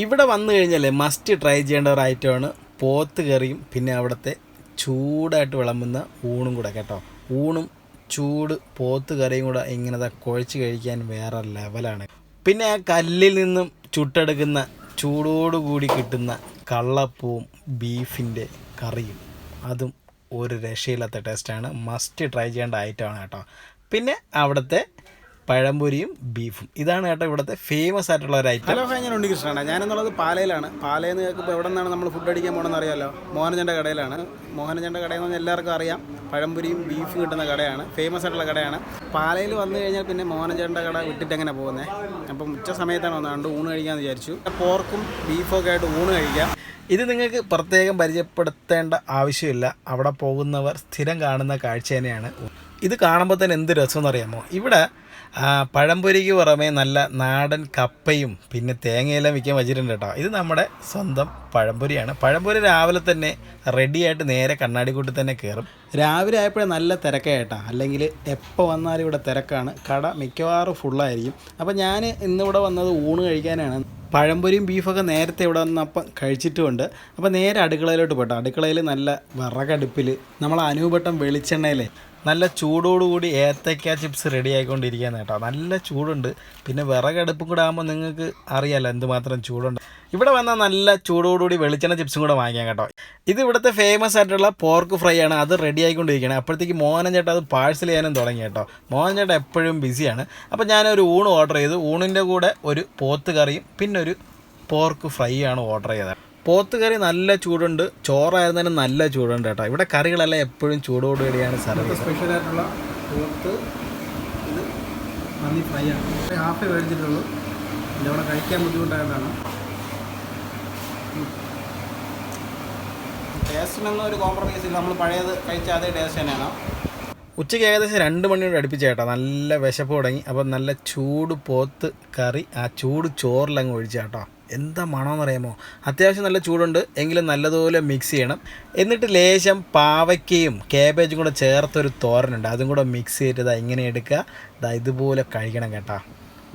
ഇവിടെ വന്നു കഴിഞ്ഞാൽ മസ്റ്റ് ട്രൈ ചെയ്യേണ്ട ഒരു ഐറ്റമാണ് പോത്ത് കറിയും പിന്നെ അവിടുത്തെ ചൂടായിട്ട് വിളമ്പുന്ന ഊണും കൂടെ കേട്ടോ. ഊണും ചൂട് പോത്ത് കറിയും കൂടെ ഇങ്ങനെ കുഴച്ച് കഴിക്കാൻ വേറെ ലെവലാണ് പിന്നെ ആ കല്ലിൽ നിന്നും ചുട്ടെടുക്കുന്ന ചൂടോടുകൂടി കിട്ടുന്ന കള്ളപ്പവും ബീഫിന്റെ കറിയും. അതും ഒരു രക്ഷയില്ലാത്ത ടേസ്റ്റാണ് മസ്റ്റ് ട്രൈ ചെയ്യേണ്ട ഐറ്റമാണ് കേട്ടോ. പിന്നെ അവിടുത്തെ പഴംപൊരിയും ബീഫും. ഇതാണ് കേട്ടോ ഇവിടുത്തെ ഫേമസ് ആയിട്ടുള്ള ഒരു ഐറ്റം ഹലോ ഹായ് ഞാൻ ഉണ്ണികൃഷ്ണനാണ്. ഞാനെന്നുള്ളത് പാലയിലാണ്. പാലയിൽ നിന്ന് കേൾക്കുമ്പോൾ എവിടെ നിന്നാണ് നമ്മൾ ഫുഡ് അടിക്കാൻ പോകണമെന്ന് അറിയാമല്ലോ? മോഹനചന്റെ കടയിലാണ്. മോഹനചന്റെ കടയെന്ന് പറഞ്ഞാൽ എല്ലാവർക്കും അറിയാം. പഴംപൊരിയും ബീഫും കിട്ടുന്ന കടയാണ്. ഫേമസ് ആയിട്ടുള്ള കടയാണ്. പാലയിൽ വന്നു കഴിഞ്ഞാൽ പിന്നെ മോഹനചന്റെ കട വിട്ടിട്ട് എങ്ങനെ പോകുന്നത് അപ്പം ഉച്ച സമയത്താണ് വന്നത് അതുകൊണ്ട് ഊണ് കഴിക്കാമെന്ന് വിചാരിച്ചു. പോർക്കും ബീഫും ഒക്കെ ആയിട്ട് ഊണ് കഴിക്കാം. ഇത് നിങ്ങൾക്ക് പ്രത്യേകം പരിചയപ്പെടുത്തേണ്ട ആവശ്യമില്ല. അവിടെ പോകുന്നവർ സ്ഥിരം കാണുന്ന കാഴ്ച തന്നെയാണ്. ഇത് കാണുമ്പോൾ തന്നെ എന്ത് രസമെന്ന് അറിയാമോ ഇവിടെ പഴംപൊരിക്ക് പുറമേ നല്ല നാടൻ കപ്പയും പിന്നെ തേങ്ങയെല്ലാം വിൽക്കാൻ വെച്ചിട്ടുണ്ട് കേട്ടോ. ഇത് നമ്മുടെ സ്വന്തം പഴംപൊരിയാണ്. പഴംപൊരി രാവിലെ തന്നെ റെഡിയായിട്ട് നേരെ കണ്ണാടിക്കൂട്ടി തന്നെ കയറും രാവിലെ ആയപ്പോഴേ നല്ല തിരക്കായിട്ടാ അല്ലെങ്കിൽ എപ്പോൾ വന്നാലും ഇവിടെ തിരക്കാണ്. കട മിക്കവാറും ഫുള്ളായിരിക്കും അപ്പോൾ ഞാൻ ഇന്നിവിടെ വന്നത് ഊണ് കഴിക്കാനാണ്. പഴംപൊരിയും ബീഫൊക്കെ നേരത്തെ ഇവിടെ വന്നപ്പം കഴിച്ചിട്ടുമുണ്ട്. അപ്പോൾ നേരെ അടുക്കളയിലോട്ട് പോട്ടെ. അടുക്കളയിൽ നല്ല വിറകടുപ്പിൽ നമ്മൾ അനൂപട്ടം വെളിച്ചെണ്ണയിലെ നല്ല ചൂടോടുകൂടി ഏത്തക്ക ചിപ്സ് റെഡി ആയിക്കൊണ്ടിരിക്കുകയാണ് കേട്ടോ. നല്ല ചൂടുണ്ട്. പിന്നെ വിറകടുപ്പും കൂടെ ആകുമ്പോൾ നിങ്ങൾക്ക് അറിയാലോ എന്തുമാത്രം ചൂടുണ്ട്. ഇവിടെ വന്നാൽ നല്ല ചൂടോടുകൂടി വെളിച്ചെണ്ണ ചിപ്സും കൂടെ വാങ്ങിക്കാം കേട്ടോ. ഇത് ഇവിടുത്തെ ഫേമസ് ആയിട്ടുള്ള പോർക്ക് ഫ്രൈ ആണ്. അത് റെഡി ആയിക്കൊണ്ടിരിക്കുകയാണ്. അപ്പോഴത്തേക്ക് മോഹനൻ ചേട്ടൻ അത് പാഴ്സൽ ചെയ്യാനും തുടങ്ങി കേട്ടോ. മോഹൻ ചേട്ടൻ എപ്പോഴും ബിസിയാണ് അപ്പോൾ ഞാനൊരു ഊണ് ഓർഡർ ചെയ്തു. ഊണിന്റെ കൂടെ ഒരു പോത്ത് കറിയും പിന്നെ ഒരു പോർക്ക് ഫ്രൈ ആണ് ഓർഡർ ചെയ്തത്. പോത്ത് കറി നല്ല ചൂടുണ്ട്. ചോറായിരുന്നാലും നല്ല ചൂടുണ്ട് കേട്ടോ. ഇവിടെ കറികളെല്ലാം എപ്പോഴും ചൂടോടുകൂടിയാണ് സർവീസ് സ്പെഷ്യൽ ആയിട്ടുള്ള പോത്ത് ഇത് നന്ദി ഫ്രൈ ആണ്. ഹാഫ് മേടിച്ചിട്ടുള്ളൂ. ഇവിടെ കഴിക്കാൻ ബുദ്ധിമുട്ടായതാണ് ടേസ്റ്റിനൊന്നും കോംപ്രമൈസ് ഇല്ല. നമ്മൾ പഴയത് കഴിച്ച അതേ ടേസ്റ്റ് തന്നെയാണ്. ഉച്ചയ്ക്ക് ഏകദേശം രണ്ട് മണിയോട് അടുപ്പിച്ച് ചേട്ടാ നല്ല വിശപ്പ് തുടങ്ങി. അപ്പം നല്ല ചൂട് പോത്ത് കറി ആ ചൂട് ചോറിലങ്ങ് ഒഴിച്ച കേട്ടോ. എന്താ മണമെന്ന് അറിയാമോ അത്യാവശ്യം നല്ല ചൂടുണ്ട്. എങ്കിലും നല്ലതുപോലെ മിക്സ് ചെയ്യണം. എന്നിട്ട് ലേശം പാവയ്ക്കയും കാബേജും കൂടെ ചേർത്തൊരു തോരനുണ്ട്. അതും കൂടെ മിക്സ് ചെയ്തിട്ട് ഇങ്ങനെ എടുക്കുക. ഇതാ ഇതുപോലെ കഴിക്കണം കേട്ടോ.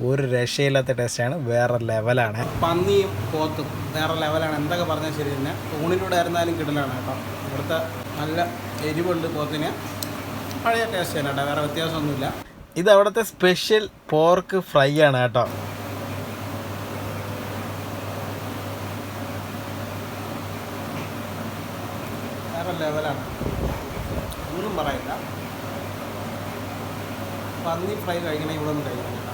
ഒരു രക്ഷയില്ലാത്ത ടേസ്റ്റാണ് വേറെ ലെവലാണ് പന്നിയും പോത്തും വേറെ ലെവലാണ് എന്തൊക്കെ പറഞ്ഞാൽ ശരി തന്നെ? ഊണിലൂടെ ആയിരുന്നാലും കിടലാണ് കേട്ടോ. ഇവിടുത്തെ നല്ല എരിവുണ്ട് പോത്തിന്. പഴയ ടേസ്റ്റ് തന്നെ കേട്ടോ വേറെ വ്യത്യാസമൊന്നുമില്ല. ഇത് അവിടുത്തെ സ്പെഷ്യൽ പോർക്ക് ഫ്രൈ ആണ് കേട്ടോ. വേറെ ലെവലാണ് ഒന്നും പറയില്ല. പന്നി ഫ്രൈ കഴിക്കണേ ഇവിടെ ഒന്നും കഴിക്കണം ടേസ്റ്റാണ്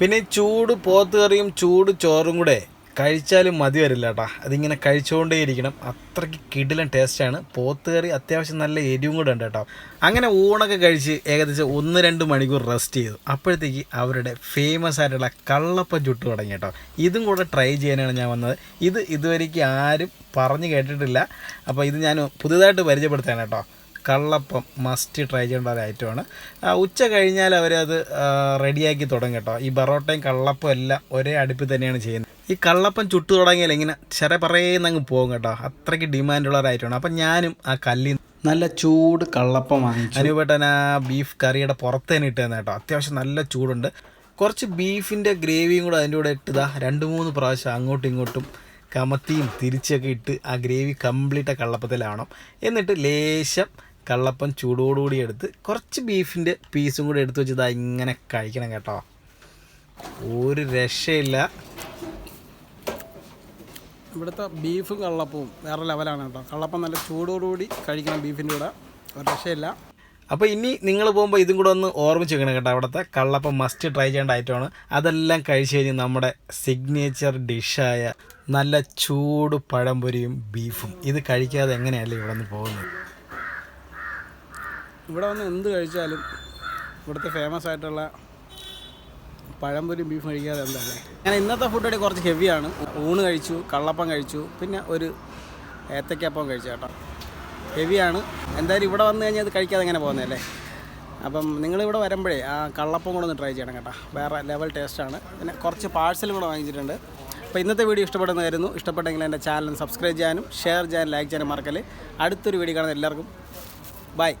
പിന്നെ ചൂട് പോത്ത് കറിയും ചൂട് ചോറും കൂടെ കഴിച്ചാലും മതി വരില്ല കേട്ടാ അതിങ്ങനെ കഴിച്ചുകൊണ്ടേ ഇരിക്കണം. അത്രയ്ക്ക് കിടിലൻ ടേസ്റ്റാണ് പോത്ത് കറി അത്യാവശ്യം നല്ല എരിവും കൂടെ ഉണ്ട് കേട്ടോ അങ്ങനെ ഊണൊക്കെ കഴിച്ച് ഏകദേശം ഒന്ന് രണ്ട് മണിക്കൂർ റെസ്റ്റ് ചെയ്തു. അപ്പോഴത്തേക്ക് അവരുടെ ഫേമസ് ആയിട്ടുള്ള കള്ളപ്പം ചുട്ട് തുടങ്ങി കേട്ടോ ഇതും കൂടെ ട്രൈ ചെയ്യാനാണ് ഞാൻ വന്നത്. ഇത് ഇതുവരേക്ക് ആരും പറഞ്ഞു കേട്ടിട്ടില്ല. അപ്പോൾ ഇത് ഞാൻ പുതുതായിട്ട് പരിചയപ്പെടുത്താനാണ് കേട്ടോ കള്ളപ്പം മസ്റ്റ് ട്രൈ ചെയ്യേണ്ട ഒരു ഐറ്റമാണ് ഉച്ച കഴിഞ്ഞാൽ അവരത് റെഡിയാക്കി തുടങ്ങും കേട്ടോ. ഈ ബറോട്ടയും കള്ളപ്പം എല്ലാം ഒരേ അടുപ്പിൽ തന്നെയാണ് ചെയ്യുന്നത്. ഈ കള്ളപ്പം ചുട്ടു തുടങ്ങിയാൽ ഇങ്ങനെ ചെറ പറയുന്ന അങ്ങ് പോകും കേട്ടോ. അത്രയ്ക്ക് ഡിമാൻഡുള്ള ഒരു ഐറ്റമാണ് അപ്പം ഞാനും ആ കല്ലിൽ നല്ല ചൂട് കള്ളപ്പം വാങ്ങിച്ചു. അനുപേട്ടൻ ആ ബീഫ് കറിയുടെ പുറത്ത് തന്നെ ഇട്ടു തന്നെ കേട്ടോ. അത്യാവശ്യം നല്ല ചൂടുണ്ട്. കുറച്ച് ബീഫിന്റെ ഗ്രേവിയും കൂടെ അതിന്റെ കൂടെ ഇട്ടതാ രണ്ട് മൂന്ന് പ്രാവശ്യം അങ്ങോട്ടും ഇങ്ങോട്ടും കമത്തിയും തിരിച്ചൊക്കെ ഇട്ട് ആ ഗ്രേവി കംപ്ലീറ്റ് ആ കള്ളപ്പത്തിലാവണം. എന്നിട്ട് ലേശം കള്ളപ്പം ചൂടോടുകൂടി എടുത്ത് കുറച്ച് ബീഫിന്റെ പീസും കൂടി എടുത്ത് വെച്ച് ഇതാ ഇങ്ങനെ കഴിക്കണം കേട്ടോ. ഒരു രക്ഷയില്ല. ഇവിടുത്തെ ബീഫും കള്ളപ്പവും വേറെ ലെവലാണ് കേട്ടോ. കള്ളപ്പം നല്ല ചൂടോടുകൂടി കഴിക്കണം ബീഫിന്റെ കൂടെ. ഒരു രക്ഷയില്ല. അപ്പോൾ ഇനി നിങ്ങൾ പോകുമ്പോൾ ഇതും കൂടെ ഒന്ന് ഓർമ്മിച്ച് വെക്കണം കേട്ടോ. അവിടുത്തെ കള്ളപ്പം മസ്റ്റ് ട്രൈ ചെയ്യേണ്ട ഐറ്റമാണ് അതെല്ലാം കഴിച്ച് കഴിഞ്ഞ് നമ്മുടെ സിഗ്നേച്ചർ ഡിഷായ നല്ല ചൂട് പഴംപൊരിയും ബീഫും ഇത് കഴിക്കാതെ എങ്ങനെയല്ലേ ഇവിടെ നിന്ന് പോകുന്നത്? ഇവിടെ വന്ന് എന്ത് കഴിച്ചാലും ഇവിടുത്തെ ഫേമസ് ആയിട്ടുള്ള പഴംപൊരി ബീഫ് കഴിക്കാതെ എന്തല്ലേ? ഞാൻ ഇന്നത്തെ ഫുഡ് അടി കുറച്ച് ഹെവിയാണ് ഊണ് കഴിച്ചു കള്ളപ്പം കഴിച്ചു പിന്നെ ഒരു ഏത്തക്കപ്പം കഴിച്ചു കേട്ടോ. ഹെവിയാണ് എന്തായാലും ഇവിടെ വന്നു കഴിഞ്ഞാൽ അത് കഴിക്കാതെ എങ്ങനെ പോകുന്നതല്ലേ അപ്പം നിങ്ങളിവിടെ വരുമ്പോഴേ ആ കള്ളപ്പം കൂടെ ഒന്ന് ട്രൈ ചെയ്യണം കേട്ടോ. വേറെ ലെവൽ ടേസ്റ്റാണ് പിന്നെ കുറച്ച് പാഴ്സൽ കൂടെ വാങ്ങിച്ചിട്ടുണ്ട്. അപ്പോൾ ഇന്നത്തെ വീഡിയോ ഇഷ്ടപ്പെടുന്നതായിരുന്നു ഇഷ്ടപ്പെട്ടെങ്കിൽ എന്റെ ചാനൽ സബ്സ്ക്രൈബ് ചെയ്യാനും ഷെയർ ചെയ്യാനും ലൈക്ക് ചെയ്യാനും മറക്കൽ അടുത്തൊരു വീഡിയോ കാണുന്ന എല്ലാവർക്കും ബൈ